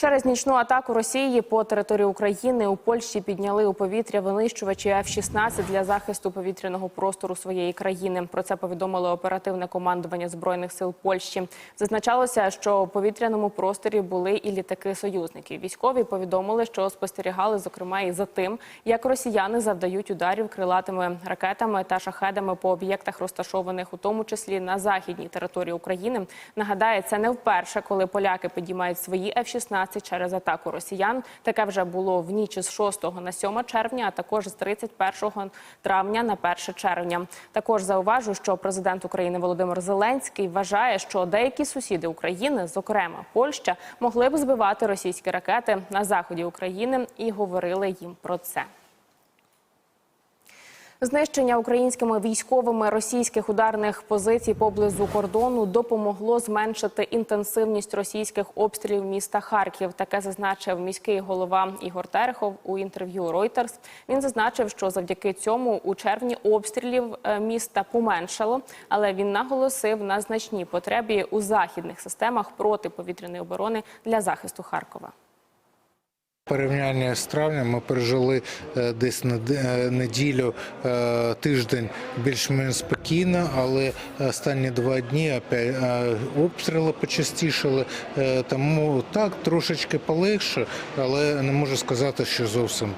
Через нічну атаку Росії по території України у Польщі підняли у повітря винищувачі F-16 для захисту повітряного простору своєї країни. Про це повідомило оперативне командування збройних сил Польщі. Зазначалося, що у повітряному просторі були і літаки союзників. Військові повідомили, що спостерігали зокрема і за тим, як росіяни завдають ударів крилатими ракетами та шахедами по об'єктах, розташованих у тому числі на західній території України. Нагадаю, це не вперше, коли поляки підіймають свої F-16 через атаку росіян. Таке вже було в ніч з 6 на 7 червня, а також з 31 травня на 1 червня. Також зауважу, що президент України Володимир Зеленський вважає, що деякі сусіди України, зокрема Польща, могли б збивати російські ракети на заході України і говорили їм про це. Знищення українськими військовими російських ударних позицій поблизу кордону допомогло зменшити інтенсивність російських обстрілів міста Харків. Таке зазначив міський голова Ігор Терехов у інтерв'ю Reuters. Він зазначив, що завдяки цьому у червні обстрілів е, міста поменшало, але він наголосив на значній потребі у західних системах протиповітряної оборони для захисту Харкова. Порівняння з травнем ми пережили е, десь нед- е, неділю, е, тиждень більш-менш спокійно, але останні два дні обстріли почастішали. Е, Тому так трошечки полегше, але не можу сказати, що зовсім.